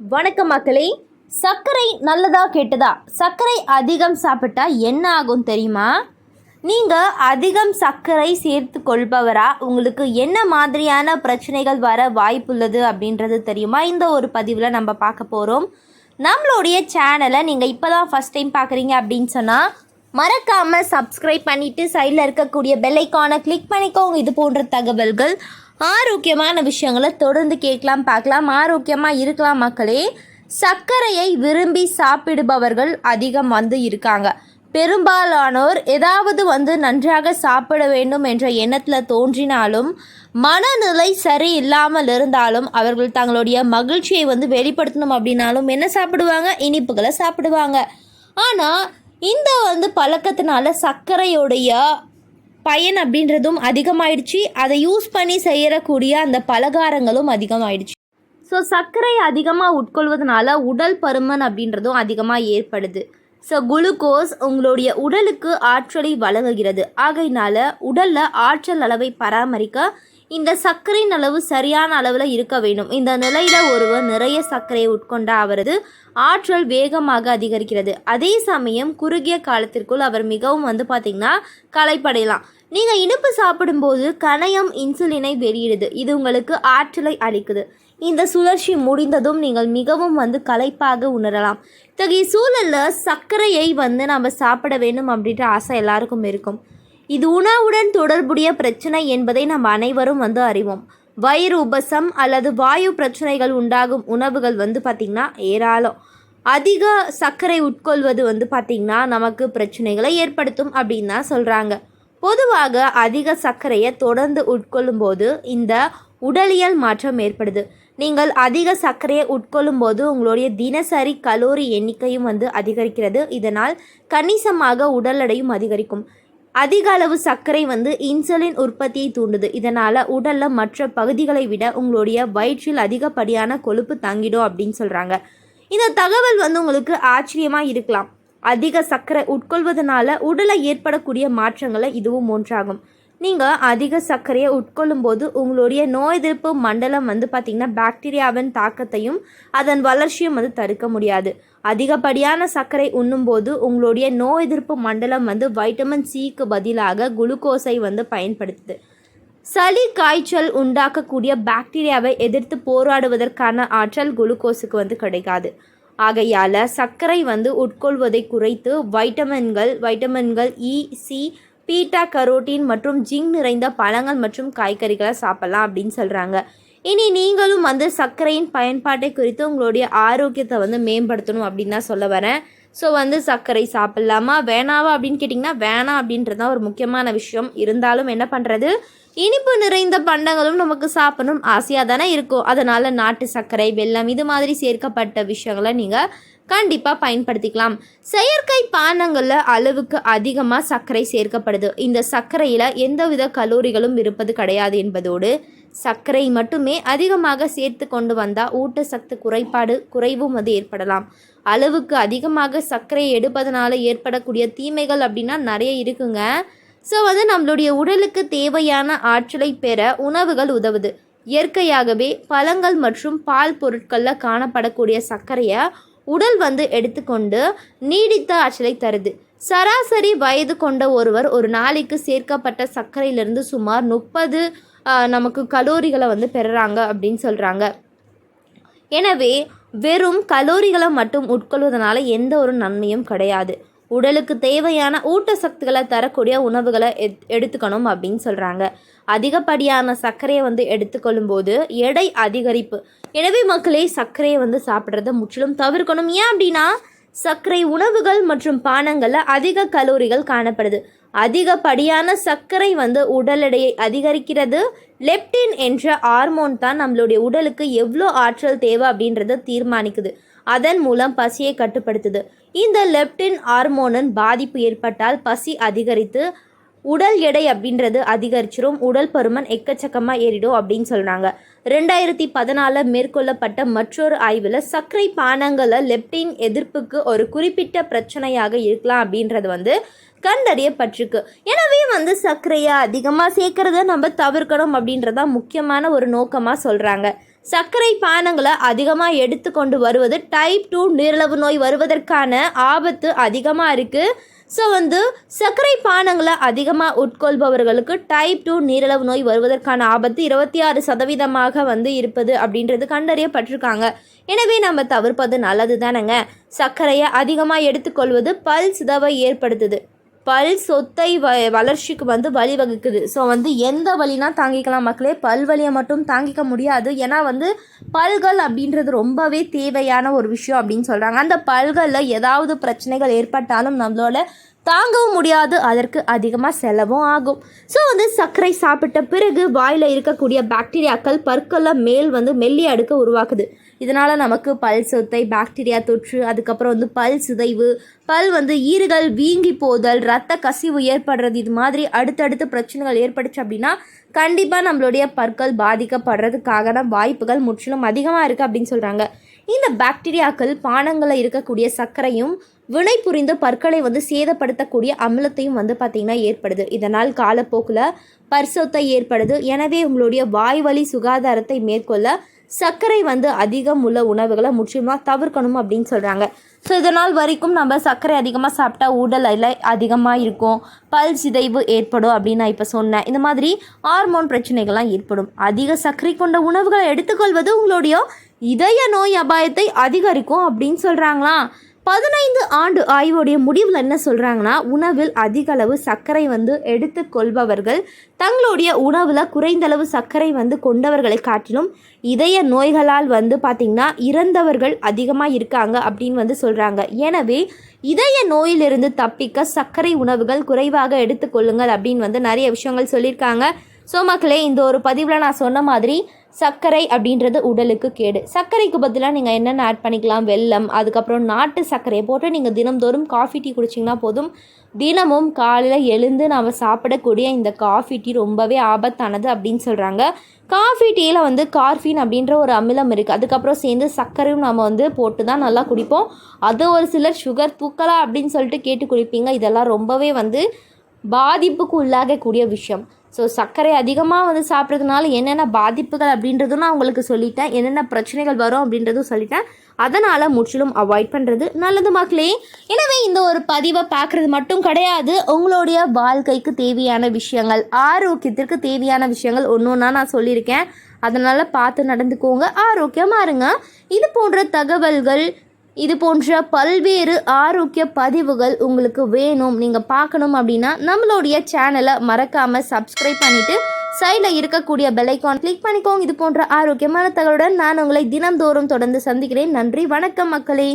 வணக்கம் மக்களே. சர்க்கரை நல்லதா கெட்டதா? சர்க்கரை அதிகம் சாப்பிட்டா என்ன ஆகும் தெரியுமா? நீங்கள் அதிகம் சர்க்கரை சேர்த்து கொள்பவரா? உங்களுக்கு என்ன மாதிரியான பிரச்சனைகள் வர வாய்ப்புள்ளது அப்படின்றது தெரியுமா? இந்த ஒரு பதிவில் நம்ம பார்க்க போகிறோம் நம்மளுடைய சேனலை நீங்கள் இப்போ தான் ஃபஸ்ட் டைம் பார்க்குறீங்க அப்படின்னு சொன்னால் மறக்காமல் சப்ஸ்கிரைப் பண்ணிவிட்டு சைடில் இருக்கக்கூடிய பெல்லைக்கானை கிளிக் பண்ணிக்கோங்க. இது போன்ற தகவல்கள் ஆரோக்கியமான விஷயங்களை தொடர்ந்து கேட்கலாம் பார்க்கலாம். ஆரோக்கியமாக இருக்கலாம் மக்களே. சர்க்கரையை விரும்பி சாப்பிடுபவர்கள் அதிகம் வந்து இருக்காங்க. பெரும்பாலானோர் ஏதாவது வந்து நன்றாக சாப்பிட வேண்டும் என்ற எண்ணத்தில் தோன்றினாலும் மனநிலை சரி இல்லாமல் இருந்தாலும் அவர்கள் தங்களுடைய மகிழ்ச்சியை வந்து வெளிப்படுத்தணும் அப்படின்னாலும் என்ன சாப்பிடுவாங்க? இனிப்புகளை சாப்பிடுவாங்க. ஆனால் இந்த வந்து பழக்கத்தினால சர்க்கரையுடைய பயன் அப்படின்றதும் அதிகமாயிடுச்சு. அதை யூஸ் பண்ணி செய்யறக்கூடிய அந்த பலகாரங்களும் அதிகமாயிடுச்சு. ஸோ சர்க்கரை அதிகமாக உட்கொள்வதனால உடல் பருமன் அப்படின்றதும் அதிகமாக ஏற்படுது. ஸோ குளுக்கோஸ் உங்களுடைய உடலுக்கு ஆற்றலை வழங்குகிறது. ஆகையினால உடலில் ஆற்றல் அளவை பராமரிக்க இந்த சர்க்கரையின் அளவு சரியான அளவில் இருக்க வேண்டும். இந்த நிலையில் ஒருவர் நிறைய சர்க்கரையை உட்கொண்ட அவரது ஆற்றல் வேகமாக அதிகரிக்கிறது. அதே சமயம் குறுகிய காலத்திற்குள் அவர் மிகவும் வந்து பார்த்திங்கன்னா களைப்படையலாம். நீங்கள் இனிப்பு சாப்பிடும்போது கணையம் இன்சுலினை வெளியிடுது. இது உங்களுக்கு ஆற்றலை அளிக்குது. இந்த சுழற்சி முடிந்ததும் நீங்கள் மிகவும் வந்து களைப்பாக உணரலாம். இத்தகைய சூழலில் சர்க்கரையை வந்து நம்ம சாப்பிட வேண்டும் அப்படின்ற ஆசை எல்லாருக்கும் இருக்கும். இது உணவுடன் தொடர்புடைய பிரச்சனை என்பதை நாம் அனைவரும் வந்து அறிவோம். வயிறு உபசம் அல்லது வாயு பிரச்சனைகள் உண்டாகும் உணவுகள் வந்து பார்த்திங்கன்னா ஏராளம். அதிக சர்க்கரை உட்கொள்வது வந்து பார்த்திங்கன்னா நமக்கு பிரச்சனைகளை ஏற்படுத்தும் அப்படின்னு தான் சொல்கிறாங்க பொதுவாக அதிக சர்க்கரையை தொடர்ந்து உட்கொள்ளும்போது இந்த உடலியல் மாற்றம் ஏற்படுது. நீங்கள் அதிக சர்க்கரையை உட்கொள்ளும் போது உங்களுடைய தினசரி கலோரி எண்ணிக்கையும் வந்து அதிகரிக்கிறது. இதனால் கணிசமாக உடல் எடையும் அதிகரிக்கும். அதிக அளவு சர்க்கரை வந்து இன்சுலின் உற்பத்தியை தூண்டுது. இதனால் உடலில் மற்ற பகுதிகளை விட உங்களுடைய வயிற்றில் அதிகப்படியான கொழுப்பு தங்கிடும் அப்படின்னு சொல்கிறாங்க இந்த தகவல் வந்து உங்களுக்கு ஆச்சரியமாக இருக்கலாம். அதிக சர்க்கரை உட்கொள்வதனால உடலை ஏற்படக்கூடிய மாற்றங்களை இதுவும் ஒன்றாகும். நீங்கள் அதிக சர்க்கரையை உட்கொள்ளும் போது உங்களுடைய நோய் எதிர்ப்பு மண்டலம் வந்து பார்த்திங்கன்னா பாக்டீரியாவின் தாக்கத்தையும் அதன் வளர்ச்சியும் வந்து தடுக்க முடியாது. அதிகப்படியான சர்க்கரை உண்ணும்போது உங்களுடைய நோய் எதிர்ப்பு மண்டலம் வந்து வைட்டமின் சிக்கு பதிலாக குளுக்கோஸை வந்து பயன்படுத்துது. சளி காய்ச்சல் உண்டாக்கக்கூடிய பாக்டீரியாவை எதிர்த்து போராடுவதற்கான ஆற்றல் குளுக்கோஸுக்கு வந்து கிடைக்காது. ஆகையால் சர்க்கரை வந்து உட்கொள்வதை குறைத்து வைட்டமின்கள் வைட்டமின்கள் e, E C beta carotene மற்றும் ஜிங்க் நிறைந்த பழங்கள் மற்றும் காய்கறிகளை சாப்பிடலாம் அப்படின்னு சொல்கிறாங்க இனி நீங்களும் வந்து சர்க்கரையின் பயன்பாட்டை குறித்து உங்களுடைய ஆரோக்கியத்தை வந்து மேம்படுத்தணும் அப்படின்னு தான் சொல்ல வரேன். ஸோ வந்து சர்க்கரை சாப்பிட்லாமா? வேணாவா அப்படின்னு கேட்டிங்கன்னா வேணாம் அப்படின்றது தான் ஒரு முக்கியமான விஷயம். இருந்தாலும் என்ன பண்ணுறது இனிப்பு நிறைந்த பண்டங்களும் நமக்கு சாப்பிடணும். ஆசையாக தானே இருக்கும். அதனால் நாட்டு சர்க்கரை வெல்லம் இது மாதிரி சேர்க்கப்பட்ட விஷயங்களை நீங்கள் கண்டிப்பாக பயன்படுத்திக்கலாம். செயற்கை பானங்களில் அளவுக்கு அதிகமாக சர்க்கரை சேர்க்கப்படுது. இந்த சர்க்கரையில் எந்தவித கலோரிகளும் இருப்பது கிடையாது என்பதோடு சர்க்கரை மட்டுமே அதிகமாக சேர்த்து கொண்டு வந்தால் ஊட்டச்சத்து குறைபாடு குறைவும் அது ஏற்படலாம். அளவுக்கு அதிகமாக சர்க்கரையை எடுப்பதனால ஏற்படக்கூடிய தீமைகள் அப்படின்னா நிறைய இருக்குங்க. ஸோ வந்து நம்மளுடைய உடலுக்கு தேவையான ஆற்றலை பெற உணவுகள் உதவுது. இயற்கையாகவே பழங்கள் மற்றும் பால் பொருட்களில் காணப்படக்கூடிய சர்க்கரையை உடல் வந்து எடுத்துக்கொண்டு நீடித்த ஆற்றலை தருது. சராசரி வயது கொண்ட ஒருவர் ஒரு நாளைக்கு சேர்க்கப்பட்ட சர்க்கரையிலிருந்து சுமார் முப்பது நமக்கு கலோரிகளை வந்து பெறுறாங்க அப்படின்னு சொல்கிறாங்க எனவே வெறும் கலோரிகளை மட்டும் உட்கொள்வதனால எந்த ஒரு நன்மையும் கிடையாது. உடலுக்கு தேவையான ஊட்டசக்திகளை தரக்கூடிய உணவுகளை எத் எடுத்துக்கணும் அப்படின்னு சொல்கிறாங்க அதிகப்படியான சர்க்கரையை வந்து எடுத்துக்கொள்ளும் போது எடை அதிகரிப்பு. எனவே மக்களே சர்க்கரையை வந்து சாப்பிட்றத முற்றிலும் தவிர்க்கணும். ஏன் அப்படின்னா சர்க்கரை உணவுகள் மற்றும் பானங்களில் அதிக கலோரிகள் காணப்படுது. அதிகப்படியான சர்க்கரை வந்து உடல் எடையை அதிகரிக்கிறது. லெப்டின் என்ற ஹார்மோன் தான் நம்மளுடைய உடலுக்கு எவ்வளோ ஆற்றல் தேவை அப்படின்றத தீர்மானிக்குது. அதன் மூலம் பசியை கட்டுப்படுத்துது. இந்த லெப்டின் ஹார்மோனின் பாதிப்பு ஏற்பட்டால் பசி அதிகரித்து உடல் எடை அப்படின்றது அதிகரிச்சிரும் உடல் பருமன் எக்கச்சக்கமாக ஏறிடும் அப்படின்னு சொல்கிறாங்க ரெண்டாயிரத்தி பதினாலில் மேற்கொள்ளப்பட்ட மற்றொரு ஆய்வில் சர்க்கரை பானங்களை லெப்டின் எதிர்ப்புக்கு ஒரு குறிப்பிட்ட பிரச்சனையாக இருக்கலாம் அப்படின்றது வந்து கண்டறியப்பட்டிருக்கு. எனவே வந்து சர்க்கரையை அதிகமாக சேர்க்கறத நம்ம தவிர்க்கணும் அப்படின்றதான் முக்கியமான ஒரு நோக்கமாக சொல்கிறாங்க சர்க்கரை பானங்களை அதிகமாக எடுத்துக்கொண்டு வருவது டைப் டூ நீரிழிவு நோய் வருவதற்கான ஆபத்து அதிகமாக இருக்குது ஸோ வந்து சர்க்கரை பானங்களை அதிகமாக உட்கொள்பவர்களுக்கு டைப் டூ நீரிழிவு நோய் வருவதற்கான ஆபத்து இருபத்தி ஆறு சதவீதமாக வந்து இருப்பது அப்படின்றது கண்டறியப்பட்டிருக்காங்க. எனவே நம்ம தவிர்ப்பது நல்லது தானேங்க சர்க்கரையை அதிகமாக எடுத்துக்கொள்வது பல் சிதவை ஏற்படுத்துது. பல் சொத்தை வ வளர்ச்சிக்கு வந்து வழிவகுக்குது ஸோ வந்து எந்த வழினா தாங்கிக்கலாம் மக்களே. பல் வழியை மட்டும் தாங்கிக்க முடியாது. ஏன்னா வந்து பல்கள் அப்படின்றது ரொம்பவே தேவையான ஒரு விஷயம் அப்படின்னு சொல்கிறாங்க அந்த பல்களில் ஏதாவது பிரச்சனைகள் ஏற்பட்டாலும் நம்மளோட தாங்கவும் முடியாது. அதற்கு அதிகமாக செலவும் ஆகும். ஸோ வந்து சர்க்கரை சாப்பிட்ட பிறகு வாயில் இருக்கக்கூடிய பாக்டீரியாக்கள் பற்களில் மேல் வந்து மெல்லிய அடுக்க உருவாக்குது. இதனால் நமக்கு பல் சொத்தை பாக்டீரியா தொற்று அதுக்கப்புறம் வந்து பல் சிதைவு பல் வந்து ஈறுகள் வீங்கி போதல் ரத்த கசிவு ஏற்படுறது இது மாதிரி அடுத்தடுத்து பிரச்சனைகள் ஏற்பட்டுச்சு அப்படின்னா கண்டிப்பாக நம்மளுடைய பற்கள் பாதிக்கப்படுறதுக்கான வாய்ப்புகள் முற்றிலும் அதிகமாக இருக்குது அப்படின்னு சொல்கிறாங்க இந்த பாக்டீரியாக்கள் பானங்களில் இருக்கக்கூடிய சர்க்கரையும் வினை புரிந்து பற்களை வந்து சேதப்படுத்தக்கூடிய அமிலத்தையும் வந்து பார்த்திங்கன்னா ஏற்படுது. இதனால் காலப்போக்கில் பரிசொத்தை ஏற்படுது. எனவே உங்களுடைய வாய்வழி சுகாதாரத்தை மேற்கொள்ள சர்க்கரை வந்து அதிகம் உள்ள உணவுகளை முற்றிலுமாக தவிர்க்கணும் அப்படின்னு சொல்கிறாங்க ஸோ இதனால் வரைக்கும் நம்ம சர்க்கரை அதிகமாக சாப்பிட்டா உடல் எடை அதிகமாக இருக்கும். பல் சிதைவு ஏற்படும் அப்படின்னு நான் இப்போ சொன்னேன். இந்த மாதிரி ஹார்மோன் பிரச்சனைகள்லாம் ஏற்படும். அதிக சர்க்கரை கொண்ட உணவுகளை எடுத்துக்கொள்வது உங்களுடைய இதய நோய் அபாயத்தை அதிகரிக்கும் அப்படின்னு சொல்கிறாங்களாம் பதினைந்து ஆண்டு ஆய்வுடைய முடிவில் என்ன சொல்கிறாங்கன்னா உணவில் அதிக அளவு சர்க்கரை வந்து எடுத்துக்கொள்பவர்கள் தங்களுடைய உணவில் குறைந்தளவு சர்க்கரை வந்து கொண்டவர்களை காட்டிலும் இதய நோய்களால் வந்து பார்த்திங்கன்னா இறந்தவர்கள் அதிகமாக இருக்காங்க அப்படின்னு வந்து சொல்கிறாங்க எனவே இதய நோயிலிருந்து தப்பிக்க சர்க்கரை உணவுகள் குறைவாக எடுத்துக்கொள்ளுங்கள் அப்படின்னு வந்து நிறைய விஷயங்கள் சொல்லியிருக்காங்க. ஸோ மக்களே இந்த ஒரு பதிவில் நான் சொன்ன மாதிரி சர்க்கரை அப்படின்றது உடலுக்கு கேடு. சர்க்கரைக்கு பதிலாக நீங்கள் என்னென்ன ஆட் பண்ணிக்கலாம்? வெல்லம் அதுக்கப்புறம் நாட்டு சர்க்கரையை போட்டு நீங்கள் தினம்தோறும் காஃபி டீ குடிச்சிங்கன்னா போதும். தினமும் காலையில் எழுந்து நாம் சாப்பிடக்கூடிய இந்த காஃபி டீ ரொம்பவே ஆபத்தானது அப்படின்னு சொல்கிறாங்க காஃபி டீயில் வந்து கார்ஃபின் அப்படின்ற ஒரு அமிலம் இருக்குது அதுக்கப்புறம் சேர்ந்து சர்க்கரையும் நம்ம வந்து போட்டு தான் நல்லா குடிப்போம். அது ஒரு சிலர் சுகர் தூக்கலாம் அப்படின்னு சொல்லிட்டு கேட்டு குடிப்பீங்க. இதெல்லாம் ரொம்பவே வந்து பாதிப்புக்கு உள்ளாகக்கூடிய விஷயம். ஸோ சர்க்கரை அதிகமாக வந்து சாப்பிட்றதுனால என்னென்ன பாதிப்புகள் அப்படின்றதும் நான் உங்களுக்கு சொல்லிட்டேன். என்னென்ன பிரச்சனைகள் வரும் அப்படின்றதும் சொல்லிட்டேன். அதனால் முற்றிலும் அவாய்ட் பண்ணுறது நல்லது மக்களே. எனவே இந்த ஒரு பதிவை பார்க்குறது மட்டும் கிடையாது. உங்களுடைய வாழ்க்கைக்கு தேவையான விஷயங்கள் ஆரோக்கியத்திற்கு தேவையான விஷயங்கள் ஒன்று ஒன்றா நான் சொல்லியிருக்கேன். அதனால் பார்த்து நடந்துக்கோங்க. ஆரோக்கியமாக இருங்க. இது போன்ற தகவல்கள் இது போன்ற பல்வேறு ஆரோக்கிய பதிவுகள் உங்களுக்கு வேணும். நீங்கள் பார்க்கணும் அப்படின்னா நம்மளுடைய சேனலை மறக்காமல் சப்ஸ்கிரைப் பண்ணிவிட்டு சைடில் இருக்கக்கூடிய பெல்லைக்கான் கிளிக் பண்ணிக்கோங்க. இது போன்ற ஆரோக்கியமான தகவலுடன் நான் உங்களை தினந்தோறும் தொடர்ந்து சந்திக்கிறேன். நன்றி. வணக்கம் மக்களே.